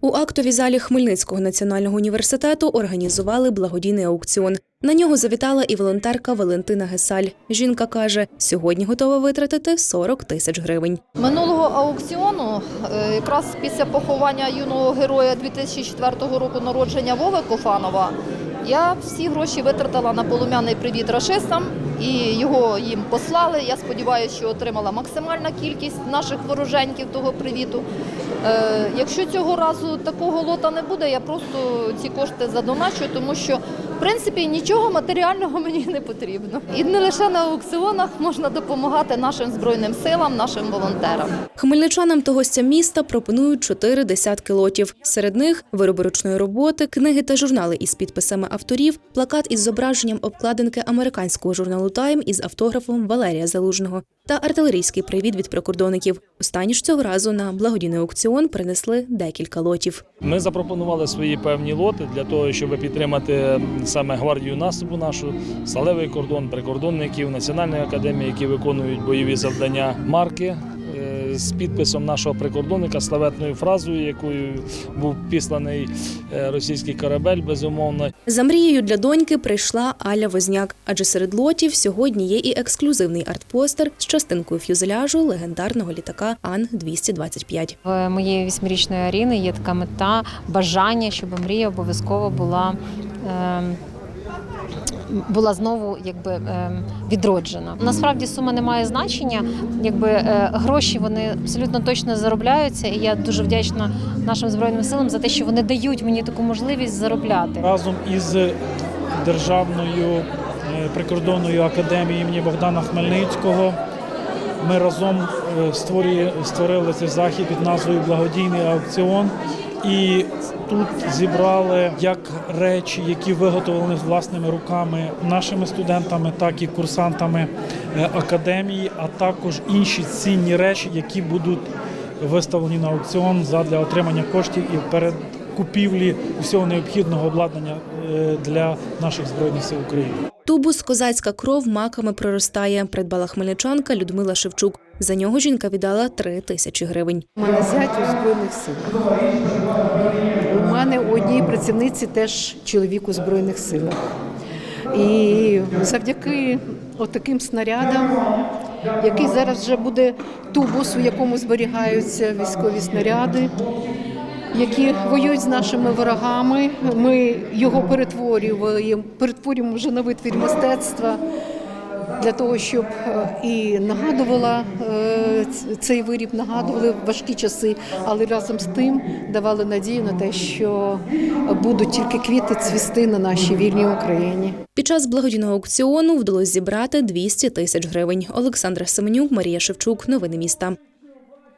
У актовій залі Хмельницького національного університету організували благодійний аукціон. На нього завітала і волонтерка Валентина Гесаль. Жінка каже, сьогодні готова витратити 40 тисяч гривень. Минулого аукціону, е, якраз після поховання юного героя 2004 року народження Вови Кофанова, я всі гроші витратила на полум'яний привіт рашистам і його їм послали. Я сподіваюся, що отримала максимальна кількість наших вороженьків того привіту. Е, Якщо цього разу такого лота не буде, я просто ці кошти задоначу, тому що принципі нічого матеріального мені не потрібно. І не лише на аукціонах можна допомагати нашим збройним силам, нашим волонтерам. Хмельничанам та гостям міста пропонують чотири десятки лотів. Серед них вироби ручної роботи, книги та журнали із підписами авторів, плакат із зображенням обкладинки американського журналу Тайм із автографом Валерія Залужного та артилерійський привід від прикордонників. Останні ж цього разу на благодійний аукціон принесли декілька лотів. Ми запропонували свої певні лоти для того, щоб підтримати саме гвардію наступу нашу, сталевий кордон, прикордонників, національної академії, які виконують бойові завдання марки. З підписом нашого прикордонника славетною фразою, якою був післаний е, російський корабель, безумовно. За мрією для доньки прийшла Аля Возняк, адже серед лотів сьогодні є і ексклюзивний артпостер з частинкою фюзеляжу легендарного літака Ан-225. В моєї вісьмирічної Аріни є така мета, бажання, щоб мрія обов'язково була. ем, була знову якби ем, відроджена. Насправді сума не має значення. Якби е, гроші вони абсолютно точно заробляються, і я дуже вдячна нашим збройним силам за те, що вони дають мені таку можливість заробляти. разом із Державною е, прикордонною академією імені Богдана Хмельницького. Ми разом е, створили цей захід під назвою Благодійний аукціон. І тут зібрали як речі, які виготовлені власними руками нашими студентами, так і курсантами е, академії, а також інші цінні речі, які будуть виставлені на аукціон задля отримання коштів і перед купівлі всього необхідного обладнання е, для наших збройних сил України. Тубус Козацька кров маками проростає. Придбала хмельничанка Людмила Шевчук. За нього жінка віддала три тисячі гривень. У мене зять у Збройних силах. У мене у одній працівниці теж чоловік у Збройних силах. І завдяки отаким снарядам, який зараз вже буде тубус, у якому зберігаються військові снаряди, які воюють з нашими ворогами. Ми його перетворюємо, перетворюємо вже на витвір мистецтва для того, щоб е, і нагадувала е, цей виріб, нагадували важкі часи, але разом з тим давали надію на те, що будуть тільки квіти цвісти на нашій вільній Україні. Під час благодійного аукціону вдалося зібрати 200 тисяч гривень. Олександра Семенюк, Марія Шевчук. Новини міста.